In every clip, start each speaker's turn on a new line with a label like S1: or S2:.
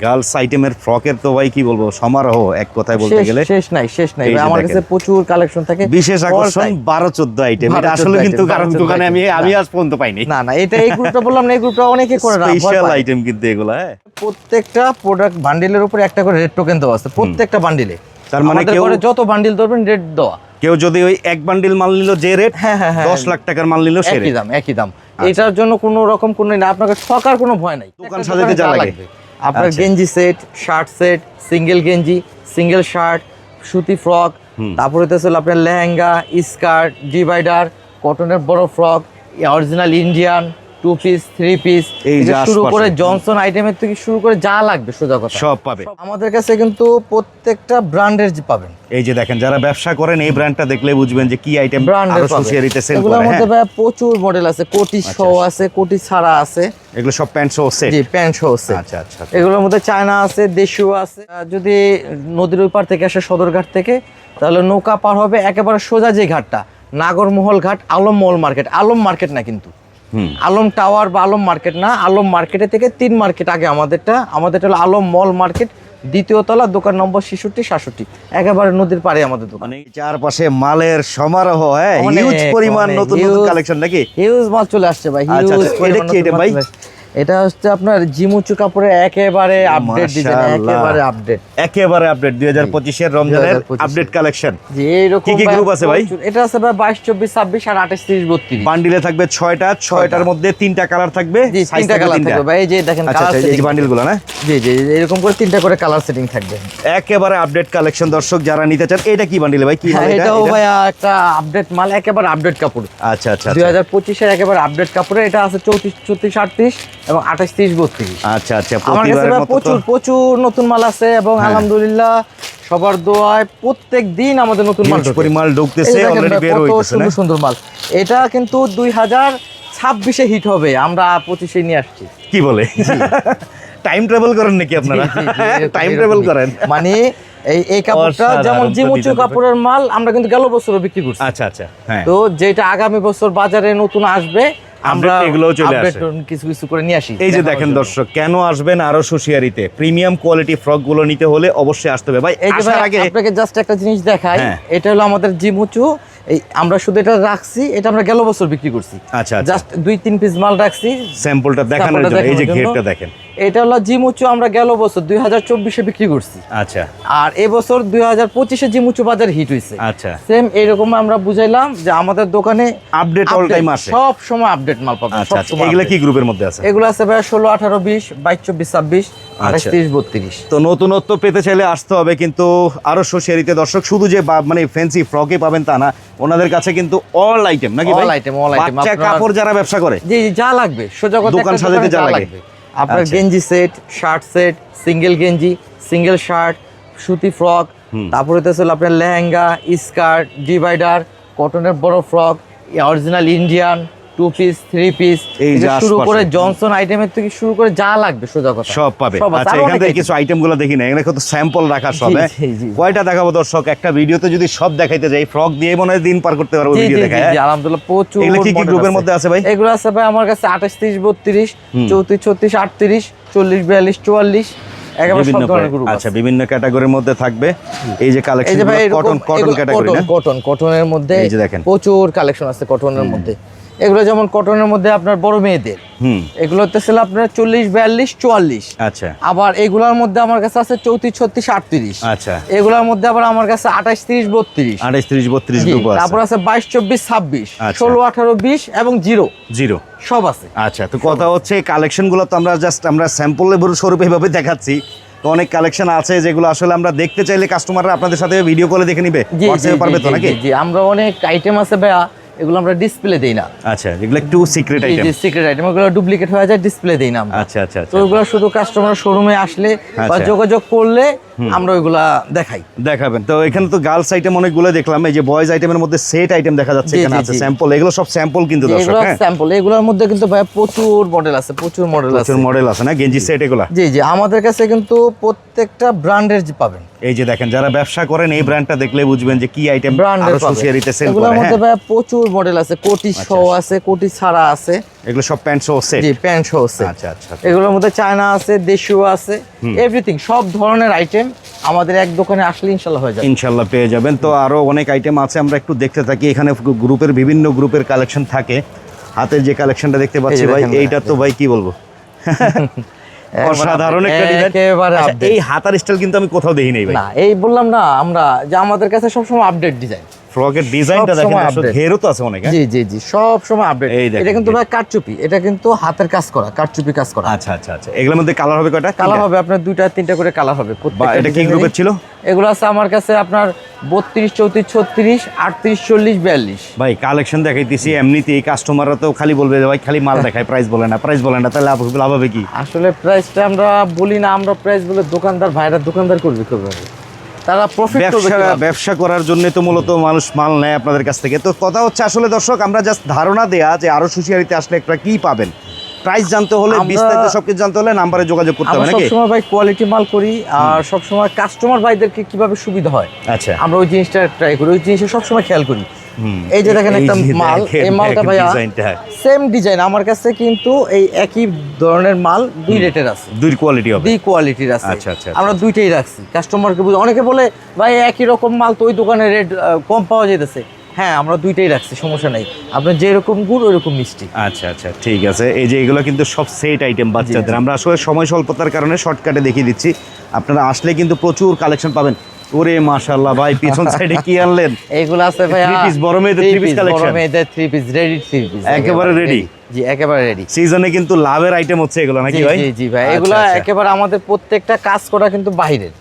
S1: Girls আইটেমের ফ্রকের তো ভাই কি বলব সমারোহ এক কথায় বলতে গেলে।
S2: শেষ নাই শেষ নাই আমার কাছে প্রচুর কালেকশন থাকে
S1: বিশেষ আকর্ষণ
S2: All time।
S1: বারো চোদ্দ আইটেম এটা আসলে কিন্তু কারণ দোকানে আমি আমি আজ পর্যন্ত পাইনি।
S2: না না এটা এই গ্রুপটা বললাম না এই গ্রুপটা অনেকে করে না
S1: স্পেশাল আইটেম কিন্তু এগুলো হ্যাঁ।
S2: প্রত্যেকটা প্রোডাক্ট বান্ডিলের উপরে একটা করে রেড টোকেন দেওয়া আছে প্রত্যেকটা বান্ডিলে
S1: তার মানে কেউ-
S2: যত বান্ডিল ধরবেন রেড দেওয়া।
S1: কেউ যদি ওই এক বান্ডিল মাল নিল যে রেট
S2: হ্যাঁ, হ্যাঁ, হ্যাঁ।
S1: দশ লাখ টাকার মাল নিল সে
S2: একই দাম একই দাম। এটার জন্য কোনো রকম কোনো না আপনাকে ঠকার কোনো ভয় নাই।
S1: দোকান সাজাতে যা লাগে।
S2: আপনার
S1: আচ্ছা।
S2: গেঞ্জি সেট শার্ট সেট সিঙ্গেল গেঞ্জি সিঙ্গেল শার্ট সুতি ফ্রক তারপরে তো আসলে আপনার লেহেঙ্গা স্কার্ট ডিভাইডার কটনের বড় frock original Indian two piece three piece শুরু করে জনসন আইটেমের থেকে শুরু করে যা লাগবে সোজা কথা।
S1: সব পাবে।
S2: আমাদের কাছে কিন্তু প্রত্যেকটা ব্র্যান্ডের পাবেন।
S1: এই যে দেখেন যারা ব্যবসা করেন এই ব্র্যান্ডটা দেখলে বুঝবেন যে কি আইটেম
S2: ব্র্যান্ডের
S1: আরও সোশিয়ারিতে সেল
S2: এগুলোর
S1: করে
S2: মধ্যে
S1: হ্যাঁ।
S2: ভাই প্রচুর মডেল আছে কোটি সহ আছে কোটি ছাড়া আছে।
S1: এগুলো সব প্যান্ট সহ সেট
S2: জি প্যান্ট সহ set।
S1: আচ্ছা আচ্ছা
S2: এগুলোর মধ্যে চায়না আছে দেশীয় আছে। যদি নদীর ওই পার থেকে আসে সদরঘাট থেকে তাহলে নৌকা পার হবে একেবারে সোজা যে ঘাটটা নাগরমহল ঘাট আলম মহল মার্কেট আলম মার্কেট না কিন্তু। আলম টাওয়ার বা আলম মার্কেট না আলম মার্কেটে থেকে তিন মার্কেট আগে আমাদেরটা আমাদেরটা হলো আলম মল মার্কেট দ্বিতীয় তলা দোকান নম্বর ছেষট্টি সাতষট্টি। একেবারে নদীর পাড়ে আমাদের দোকান।
S1: মানে চারপাশে মালের সমারোহ হ্যাঁ হিউজ পরিমাণ নতুন নতুন কালেকশন নাকি?
S2: হিউজ মাল চলে আসছে ভাই
S1: আচ্ছা,
S2: হিউজ
S1: আচ্ছা, এটা কি এটা ভাই?
S2: এটা হচ্ছে আপনার জিমুচু কাপড়ের একেবারে আপডেট ডিজাইন। একেবারে আপডেট
S1: একেবারে আপডেট দুই হাজার পঁচিশের রমজানের আপডেট কালেকশন
S2: যে এইরকম
S1: কি কি
S2: ভাই
S1: group আছে ভাই?
S2: এটা আছে ভাই বাইশ চব্বিশ ছাব্বিশ আর আঠাশ তিরিশ বত্রিশ।
S1: বান্ডিলে থাকবে ছয়টা ছয়টার মধ্যে তিনটা কালার থাকবে
S2: জি তিনটা কালার থাকবে ভাই এই যে দেখেন
S1: আচ্ছা
S2: কালার
S1: আচ্ছা এই যে বান্ডিলগুলো না?
S2: জি জি জি, এরকম করে তিনটা করে কালার সেটিং থাকবে।
S1: একেবারে আপডেট কালেকশন দর্শক যারা নিতে চান এটা কি বান্ডিলে ভাই? কি
S2: হ্যাঁ
S1: এটা?
S2: এটাও
S1: এটা?
S2: ভাইয়া একটা আপডেট মাল একেবারে আপডেট কাপড়।
S1: আচ্ছা আচ্ছা
S2: দুই
S1: আচ্ছা
S2: হাজার পঁচিশের একেবারে আপডেট কাপড়ে এটা আছে চৌত্রিশ চৌত্রিশ আটত্রিশ। এবং আঠাশ তিরিশ বত্রিশ।
S1: আচ্ছা আচ্ছা
S2: আমার কাছে প্রচুর প্রচুর নতুন মাল আছে এবং
S1: হ্যাঁ।
S2: আলহামদুলিল্লাহ সবার দোয়ায় প্রত্যেক দিন আমাদের নতুন মাল।
S1: পরিমাণ ঢুকতেছে অলরেডি বের হইতেছে
S2: সুন্দর সুন্দর মাল। এটা কিন্তু দুই হাজার ছাব্বিশে হিট হবে আমরা পঁচিশে নিয়ে আসছি।
S1: কি বলে? টাইম ট্রাভেল করেন নাকি আপনারা? টাইম ট্রাভেল করেন।
S2: মানে এই এই কাপড়টা যেমন জিমুচু কাপড়ের মাল আমরা কিন্তু গেল বছরও বিক্রি করছি।
S1: আচ্ছা আচ্ছা হ্যাঁ।
S2: তো যেটা আগামী বছর বাজারে নতুন আসবে আমরা
S1: এগুলোও চলে আসে।
S2: কিছু কিছু করে নিয়ে আসি।
S1: এই যে দেখেন দর্শক কেন আসবেন আরও সুশিয়ারিতে? প্রিমিয়াম কোয়ালিটি ফ্রকগুলো নিতে হলে অবশ্যই আসতে হবে। ভাই
S2: এই যে
S1: আগে
S2: আপনাকে জাস্ট একটা জিনিস দেখাই
S1: হ্যাঁ।
S2: এটা হলো আমাদের জিমুচু। এই আমরা শুধু এটা রাখছি এটা আমরা গেল বছর বিক্রি করছি।
S1: আচ্ছা আচ্ছা।
S2: জাস্ট দুই তিন পিস মাল রাখছি।
S1: স্যাম্পলটা দেখানোর জন্য এই যে। ঘেরটা দেখেন।
S2: এটা হলো জিমুচু আমরা গেল বছর দুই হাজার চব্বিশে বিক্রি করছি।
S1: আচ্ছা।
S2: আর এবছর দুই হাজার পঁচিশে জিমুচু বাজার হিট হয়েছে।
S1: আচ্ছা।
S2: সেম এইরকম আমরা বুঝাইলাম যে আমাদের দোকানে
S1: আপডেট অল টাইম আসে
S2: সব সময় আপডেট মাল পাবেন
S1: আচ্ছা আচ্ছা।
S2: সময়
S1: কি গ্রুপের মধ্যে আছে?
S2: এগুলো আছে ভাই ষোলো আঠারো বিশ বাইশ চব্বিশ ছাব্বিশ আঠাশ
S1: আচ্ছা।
S2: তিরিশ বত্রিশ।
S1: তো নতুনত্ব পেতে চাইলে আসতে হবে কিন্তু আরও সোশিয়ারিতে দর্শক শুধু যে মানে ফ্যান্সি ফ্রকে পাবেন তা না ওনাদের কাছে কিন্তু অল আইটেম নাকি
S2: all item।
S1: বাচ্চা
S2: আপনার-
S1: কাপড় যারা ব্যবসা করে
S2: জি যা লাগবে। সোজা
S1: দোকান সাজাতে যা লাগে।
S2: আপনার
S1: আচ্ছা।
S2: গেঞ্জি সেট শার্ট সেট সিঙ্গেল গেঞ্জি সিঙ্গেল শার্ট সুতি ফ্রক তারপরে তো হলো আপনার লেহেঙ্গা স্কার্ট ডিভাইডার কটনের বড় frock original Indian two piece three piece
S1: এই
S2: শুরু করে জনসন আইটেমের থেকে শুরু করে যা লাগবে সোজা কথা।
S1: সব পাবে। আচ্ছা এখান থেকে কিছু দেখি না। এখানে কত স্যাম্পল রাখা সব হ্যাঁ? কয়টা দেখাবো দর্শক? একটা ভিডিওতে যদি সব দেখাইতে যাই ফ্রক দিয়ে মনে হয় দিন পার করতে পারব ভিডিও দেখায় হ্যাঁ?
S2: আলহামদুলিল্লাহ প্রচুর
S1: এগুলো কি কি গ্রুপের মধ্যে আছে ভাই?
S2: এগুলো আছে ভাই আমার কাছে আঠাশ তিরিশ বত্রিশ চৌত্রিশ ছত্রিশ আটত্রিশ চল্লিশ বিয়াল্লিশ চুয়াল্লিশ
S1: বিভিন্ন
S2: গ্রুপ
S1: আচ্ছা বিভিন্ন ক্যাটাগরির মধ্যে থাকবে। এই যে কালেকশন কটন কটন ক্যাটাগরি না?
S2: কটন কটনের মধ্যে
S1: এই যে দেখেন।
S2: প্রচুর কালেকশন আছে কটনের মধ্যে। এগুলো যেমন কটনের মধ্যে আপনার বড় মেয়েদের এগুলো হচ্ছে আপনার চল্লিশ বিয়াল্লিশ চুয়াল্লিশ।
S1: আচ্ছা।
S2: আবার এগুলোর মধ্যে আমার কাছে আছে চৌত্রিশ ছত্রিশ আটত্রিশ।
S1: আচ্ছা।
S2: এগুলোর মধ্যে আবার আমার কাছে আঠাশ তিরিশ বত্রিশ।
S1: আঠাইশ ত্রিশ বত্রিশ
S2: তারপর আছে বাইশ চব্বিশ ছাব্বিশ
S1: আচ্ছা।
S2: ষোলো আঠারো বিশ এবং জিরো।
S1: জিরো।
S2: সব আছে।
S1: আচ্ছা তো কথা হচ্ছে কালেকশনগুলো তো আমরা জাস্ট আমরা স্যাম্পল লেবুর স্বরূপ এইভাবে দেখাচ্ছি। তো অনেক কালেকশন আছে যেগুলো আসলে আমরা দেখতে চাইলে কাস্টমাররা আপনাদের সাথে ভিডিও কলে দেখে নিবে। পারবে তো নাকি?
S2: জি, আমরা অনেক আইটেম আছে ভাইয়া। এগুলো আমরা ডিসপ্লে দেই না।
S1: আচ্ছা যেগুলো একটু সিক্রেট আইটেম
S2: সিক্রেট আইটেম ওগুলো ডুপ্লিকেট হয়ে যায় ডিসপ্লে দেই না আমরা।
S1: আচ্ছা আচ্ছা
S2: তো
S1: আচ্ছা।
S2: ওগুলো শুধু কাস্টমার শোরুমে আসলে বা
S1: আচ্ছা।
S2: যোগাযোগ করলে আমরা ওইগুলা দেখাই।
S1: দেখাবেন। তো এখানে তো গার্লস আইটেম অনেকগুলো দেখলাম। এই যে বয়েজ আইটেমের মধ্যে সেট আইটেম দেখা যাচ্ছে এখানে আছে। স্যাম্পল এগুলো সব স্যাম্পল কিন্তু দর্শক
S2: এগুলো
S1: হ্যাঁ?
S2: স্যাম্পল এগুলোর মধ্যে কিন্তু ভাই প্রচুর মডেল আছে প্রচুর মডেল আছে।
S1: প্রচুর মডেল আছে না? গেঞ্জি সেট এগুলা?
S2: জি জি। আমাদের কাছে কিন্তু প্রত্যেকটা ব্র্যান্ডের পাবেন।
S1: এই যে দেখেন যারা ব্যবসা করেন এই ব্র্যান্ডটা দেখলে বুঝবেন যে কি আইটেম
S2: ব্র্যান্ডের
S1: আরও সুশিয়ারিতে সেল
S2: এগুলোর মধ্যে
S1: হ্যাঁ?
S2: ভাই প্রচুর মডেল আছে কোটি সহ আছে কোটি ছাড়া আছে।
S1: এগুলো সব প্যান্ট সহ সেট
S2: জি প্যান্ট সহ আছে
S1: আচ্ছা আচ্ছা
S2: এগুলোর মধ্যে চায়না আছে দেশীয় আছে এভরিথিং সব ধরনের আইটেম আমাদের এক দোকানে আসলে ইনশাল্লাহ হয়ে যাবে।
S1: ইনশাল্লাহ পেয়ে যাবেন। তো আরও অনেক আইটেম আছে আমরা একটু দেখতে থাকি। এখানে গ্রুপের বিভিন্ন গ্রুপের কালেকশন থাকে। হাতের যে কালেকশনটা দেখতে পাচ্ছি ভাই এইটা তো ভাই কি বলব? অসাধারণ আচ্ছা। এই হাতার স্টাইল কিন্তু আমি কোথাও দেখি নাই ভাই।
S2: না এই বললাম না আমরা যে আমাদের কাছে সবসময় আপডেট ডিজাইন
S1: ফ্রকের ডিজাইনটা দেখেন
S2: সবসময়
S1: আসলে ঘেরও তো আছে অনেক হ্যাঁ?
S2: জি জি জি সব সময় আপডেট এটা কিন্তু ভাই কারচুপি এটা কিন্তু হাতের কাজ করা কারচুপি কাজ করা।
S1: আচ্ছা আচ্ছা আচ্ছা এগুলোর মধ্যে কালার হবে কয়টা?
S2: কালার হবে আপনার দুইটা তিনটা করে কালার হবে
S1: এটা কি গ্রুপের ছিল?
S2: এগুলো আছে আমার কাছে আপনার বত্রিশ চৌত্রিশ ছত্রিশ আটত্রিশ চল্লিশ বিয়াল্লিশ।
S1: ভাই কালেকশন দেখাইতেছি এমনিতে এই কাস্টমাররা তো খালি বলবে ভাই খালি মাল দেখায় প্রাইস বলে না প্রাইস বলে না তাহলে লাভ হবে- লাভ হবে কি?
S2: আসলে প্রাইসটা আমরা বলি না আমরা প্রাইস বলে দোকানদার ভাইরা দোকানদার করবে করবে তারা প্রফিট
S1: ব্যবসা ব্যবসা করার জন্য তো মূলত মানুষ মাল নেয় আপনাদের কাছ থেকে। তো কথা হচ্ছে আসলে দর্শক আমরা জাস্ট ধারণা দেয়া যে আরও সুশিয়ারিতে আসলে একটা কি পাবেন। প্রাইস জানতে হলে বিস্তারিত সবকিছু জানতে হলে নাম্বারে যোগাযোগ করতে হবে নাকি?
S2: সবসময় ভাই কোয়ালিটি মাল করি আর সবসময় কাস্টমার ভাইদেরকে কীভাবে সুবিধা হয়?
S1: আচ্ছা।
S2: আমরা ওই জিনিসটা ট্রাই করি ওই জিনিসটা সবসময় খেয়াল করি। এই যে দেখেন একটা মাল এই মালটা ভাইয়া। সেম ডিজাইন আমার কাছে কিন্তু এই একই ধরনের মাল দুই রেটের আছে।
S1: দুই কোয়ালিটি হবে।
S2: দুই কোয়ালিটির আছে।
S1: আচ্ছা, আচ্ছা,
S2: আমরা দুইটাই রাখছি। কাস্টমারকে বুঝে অনেকে বলে ভাই একই রকম মাল তো ওই দোকানে রেট কম পাওয়া যেতেছে হ্যাঁ আমরা দুইটাই রাখছি সমস্যা নাই। আপনার যেরকম গুড় ওইরকম মিষ্টি।
S1: আচ্ছা আচ্ছা ঠিক আছে। এই যে এগুলো কিন্তু সব সেট আইটেম বাচ্চাদের। আমরা আসলে সময় স্বল্পতার কারণে শর্টকাটে দেখিয়ে দিচ্ছি। আপনারা আসলে কিন্তু প্রচুর কালেকশন পাবেন। ওরে মাশাল্লাহ ভাই পিছন সাইডে কি আনলেন?
S2: এইগুলো আছে ভাই
S1: Three piece, বড় মেয়েদের three piece
S2: বড় মেয়েদের three piece ready three piece
S1: একেবারে ready?
S2: জি একেবারে রেডি
S1: সিজনে কিন্তু লাভের আইটেম হচ্ছে এগুলো নাকি ভাই?
S2: জি জি ভাই
S1: আচ্ছা,
S2: এগুলো
S1: আচ্ছা।
S2: একেবারে আমাদের প্রত্যেকটা কাজ করা কিন্তু বাইরের।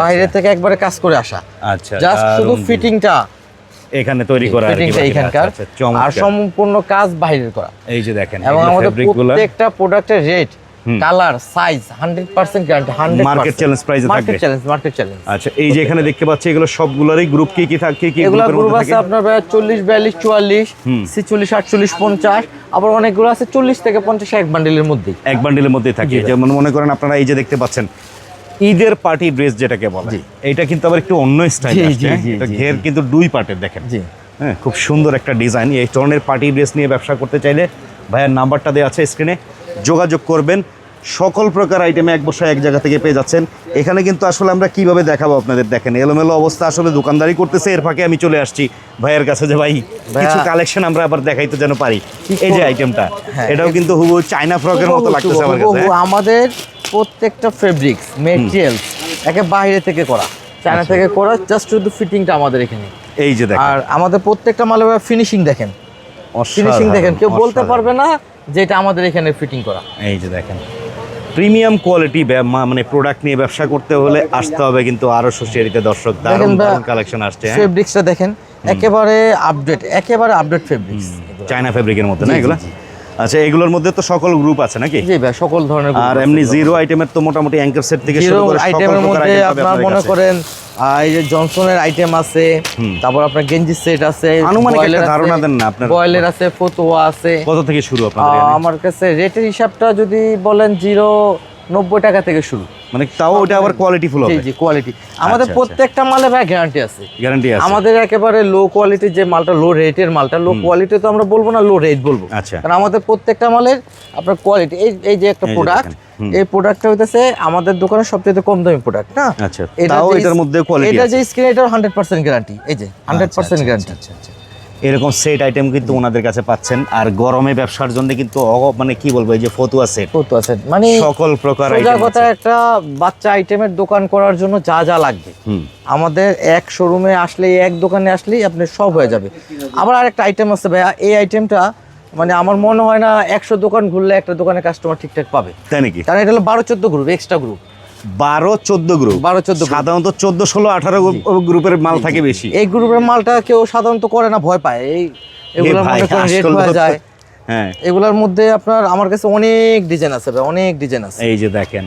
S2: বাইরে থেকে একবারে কাজ করে আসা।
S1: আচ্ছা
S2: জাস্ট শুধু ফিটিংটা
S1: এখানে তৈরি করা
S2: এখানকার।
S1: আচ্ছা, আচ্ছা।
S2: আর সম্পূর্ণ কাজ বাইরের করা।
S1: এই যে দেখেন
S2: এবং আমাদের প্রত্যেকটা প্রোডাক্টের rate colour size hundred percent guarantee hundred
S1: Market challenge price এ
S2: মার্কেট চ্যালেঞ্জ মার্কেট চ্যালেঞ্জ
S1: আচ্ছা এই যে এখানে দেখতে পাচ্ছি এগুলো সবগুলোরই গ্রুপ কি কি থাকে কি
S2: এগুলা গ্রুপ আছে আপনার ভাই চল্লিশ বিয়াল্লিশ চুয়াল্লিশ ছিচল্লিশ আটচল্লিশ পঞ্চাশ আবার অনেকগুলো আছে চল্লিশ থেকে পঞ্চাশ এক বান্ডেলের মধ্যেই।
S1: এক বান্ডিলের মধ্যে থাকে। যেমন মনে করেন আপনারা এই যে দেখতে পাচ্ছেন ঈদের পার্টি ড্রেস যেটাকে বলে এটা কিন্তু আবার একটু অন্য স্টাইল
S2: জি, জি,
S1: এটা ঘের কিন্তু দুই পার্টের দেখেন।
S2: জি।
S1: হ্যাঁ খুব সুন্দর একটা ডিজাইন এই ধরনের পার্টি ড্রেস নিয়ে ব্যবসা করতে চাইলে ভাইয়ের নাম্বারটা দেওয়া আছে স্ক্রিনে যোগাযোগ করবেন। সকল প্রকার আইটেমে এক বছর এক জায়গা থেকে পেয়ে যাচ্ছেন। এখানে কিন্তু আসলে আমরা কীভাবে দেখাবো আপনাদের? দেখেন এলোমেলো অবস্থা আসলে দোকানদারি করতেছে এর ফাঁকে আমি চলে আসছি ভাইয়ের কাছে যে ভাই কিছু কালেকশন আমরা আবার দেখাইতে যেন পারি। এই যে আইটেমটা
S2: হ্যাঁ,
S1: এটাও কিন্তু হুবহু চাইনা ফ্রকের মতো লাগতেছে আমার কাছে হ্যাঁ?
S2: আমাদের প্রত্যেকটা ফেব্রিক্স মেটেরিয়ালস একে বাইরে থেকে করা। চায়না
S1: আচ্ছা।
S2: থেকে করা জাস্ট শুধু ফিটিংটা আমাদের এখানে।
S1: এই যে দেখেন।
S2: আর আমাদের প্রত্যেকটা মালের ফিনিশিং দেখেন। ফিনিশিং দেখেন কেউ বলতে পারবে না যে এটা আমাদের এখানে ফিটিং করা।
S1: এই যে দেখেন। প্রিমিয়াম কোয়ালিটি মানে প্রোডাক্ট নিয়ে ব্যবসা করতে হলে আসতে হবে কিন্তু আরও সোশিয়ালিতে দর্শক। দারুণ দারুণ কালেকশন আসছে হ্যাঁ?
S2: ফেব্রিক্সটা দেখেন একেবারে আপডেট একেবারে আপডেট ফেব্রিক্স
S1: চায়না ফেব্রিকের মধ্যে না এগুলো? আচ্ছা এগুলোর মধ্যে তো সকল গ্রুপ আছে নাকি?
S2: জি ভাই সকল ধরনের
S1: আর এমনি জিরো আইটেমের তো মোটামুটি অ্যাঙ্কার সেট থেকে শুরু করে সকল
S2: আইটেমের মধ্যে আপনারা মনে করেন এই যে জনসনের আইটেম আছে তারপর আপনার গেঞ্জি সেট আছে
S1: আনুমানিক একটা ধারণা দেন না আপনার।
S2: বয়লের আছে ফতোয়া আছে।
S1: কত থেকে শুরু আপনাদের
S2: আমার কাছে রেটের হিসাবটা যদি বলেন জিরো নব্বই টাকা থেকে শুরু।
S1: মানে তাও ওটা আবার কোয়ালিটি ফুল হবে।
S2: জি কোয়ালিটি আমাদের
S1: আচ্ছা।
S2: প্রত্যেকটা মালে ভাই গ্যারান্টি আছে।
S1: গ্যারান্টি আছে।
S2: আমাদের একেবারে লো কোয়ালিটির যে মালটা লো রেটের মালটা লো কোয়ালিটি তো আমরা বলব না লো রেট বলব।
S1: আচ্ছা।
S2: কারণ আমাদের প্রত্যেকটা মালের আপনার কোয়ালিটি এই এই যে একটা প্রোডাক্ট এই প্রোডাক্টটা হইতেছে আমাদের দোকানের সবচেয়ে কম দামি প্রোডাক্ট না?
S1: আচ্ছা, তাও এটার মধ্যে quality
S2: এটা যে স্ক্রিন হান্ড্রেড পার্সেন্ট গ্যারান্টি এই যে হান্ড্রেড
S1: আচ্ছা,
S2: পার্সেন্ট
S1: আচ্ছা,
S2: গ্যারান্টি
S1: আচ্ছা, আচ্ছা। এরকম সেট আইটেম কিন্তু ওনাদের কাছে পাচ্ছেন। আর গরমে ব্যবসার জন্য কিন্তু মানে কি বলব এই যে ফতুয়া সেট
S2: কত আছে মানে
S1: সকল প্রকার আইটেম
S2: কথা একটা বাচ্চা আইটেমের দোকান করার জন্য যা যা লাগবে। আমাদের এক শোরুমে আসলে এক দোকানে আসলেই আপনি সব হয়ে যাবে। আবার আরেকটা আইটেম আছে ভাইয়া এই আইটেমটা মানে আমার মনে হয় না একশো দোকান ঘুরলে একটা দোকানে কাস্টমার ঠিকঠাক পাবে।
S1: তাই নাকি?
S2: কারণ এটা হলো বারো চোদ্দ গ্রুপ এক্সট্রা গ্রুপ
S1: বারো চোদ্দ গ্রুপ
S2: 12, 14 group।
S1: সাধারণত চোদ্দ ষোলো আঠারো গ্রুপের মাল থাকে বেশি।
S2: এই গ্রুপের মালটা কেউ সাধারণত করে না ভয় পায়। এই এগুলোর মধ্যে রেট হয়ে যায়।
S1: হ্যাঁ।
S2: এগুলোর মধ্যে আপনার আমার কাছে অনেক ডিজাইন আছে ভাই অনেক ডিজাইন আছে।
S1: এই যে দেখেন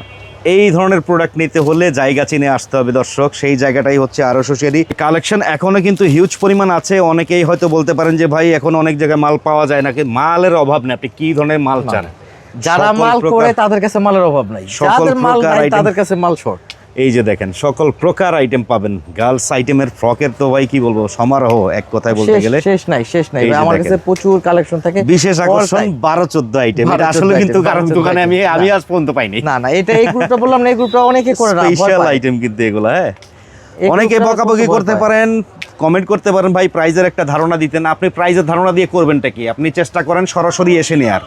S1: এই ধরনের প্রোডাক্ট নিতে হলে জায়গা চিনে আসতে হবে দর্শক। সেই জায়গাটাই হচ্ছে আরও সোশিয়ারি কালেকশন এখনও কিন্তু হিউজ পরিমাণ আছে। অনেকেই হয়তো বলতে পারেন যে ভাই এখন অনেক জায়গায় মাল পাওয়া যায় নাকি মালের অভাব নেই। আপনি কি ধরনের মাল চান?
S2: যারা মাল করে তাদের কাছে মালের অভাব নাই। যাদের মাল নাই তাদের কাছে মাল শর্ট
S1: এই যে দেখেন সকল প্রকার আইটেম পাবেন। গার্লস আইটেমের ফ্রকের তো ভাই কি বলব সমারোহ এক কথায় বলতে গেলে।
S2: শেষ নাই শেষ নাই। আমার কাছে প্রচুর কালেকশন থাকে
S1: বিশেষ আকর্ষণ
S2: time।
S1: বারো চোদ্দ আইটেম এটা আসলে কিন্তু কারণ দোকানে আমি আমি আজ পর্যন্ত পাইনি।
S2: না না এটা এই গ্রুপটা বললাম না এই গ্রুপটা অনেকে করে না
S1: স্পেশাল আইটেম কিন্তু এগুলো হ্যাঁ। অনেকে বকাবকি করতে পারেন কমেন্ট করতে পারেন ভাই প্রাইজের একটা ধারণা দিতেন। আপনি প্রাইজের ধারণা দিয়ে করবেনটা কি? আপনি চেষ্টা করেন সরাসরি এসে নেয়ার।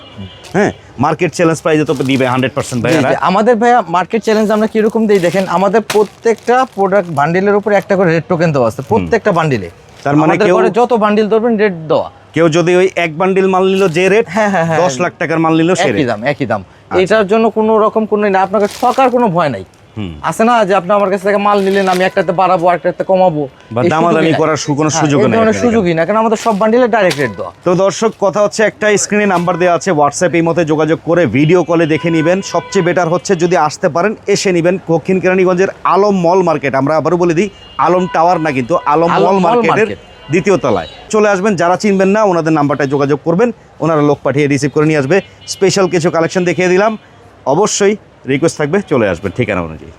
S1: হ্যাঁ? মার্কেট চ্যালেঞ্জ প্রাইজে তো দিবে হান্ড্রেড পার্সেন্ট
S2: জি, আমাদের ভাইয়া মার্কেট চ্যালেঞ্জ আমরা কীরকম দিই? দেখেন আমাদের প্রত্যেকটা প্রোডাক্ট বান্ডিলের উপরে একটা করে রেড টোকেন দেওয়া আছে প্রত্যেকটা বান্ডিলে
S1: তার মানে কেউ-
S2: যত বান্ডিল ধরবেন রেড দেওয়া।
S1: কেউ যদি ওই এক বান্ডিল মাল নিল যে রেট
S2: হ্যাঁ, হ্যাঁ, হ্যাঁ।
S1: দশ লাখ টাকার মাল নিল সে
S2: একই দাম একই দাম। এটার জন্য কোনো রকম কোনো না আপনাকে ঠকার কোনো ভয় নাই। আছে না যে আপনি আমার কাছ থেকে মাল নিলেন আমি একটাতে বাড়াবো একটাতে কমাবো?
S1: বা দামাদামি করার কোনো
S2: সুযোগ
S1: নেই আপনার
S2: সুযোগই না কারণ আমাদের সব বান্ডিলে ডাইরেক্ট রেট দেওয়া।
S1: তো দর্শক কথা হচ্ছে একটা স্ক্রিনে নাম্বার দেওয়া আছে হোয়াটসঅ্যাপ এই মতে যোগাযোগ করে ভিডিও কলে দেখে নেবেন। সবচেয়ে বেটার হচ্ছে যদি আসতে পারেন এসে নেবেন দক্ষিণ কেরানীগঞ্জের আলম মল মার্কেট আমরা আবারও বলে দিই আলম টাওয়ার না কিন্তু আলম মল মার্কেটের দ্বিতীয় তলায়। চলে আসবেন যারা চিনবেন না ওনাদের নাম্বারটায় যোগাযোগ করবেন। ওনারা লোক পাঠিয়ে রিসিভ করে নিয়ে আসবে। স্পেশাল কিছু কালেকশন দেখিয়ে দিলাম। অবশ্যই রিকোয়েস্ট থাকবে চলে আসবেন ঠিকানা অনুযায়ী।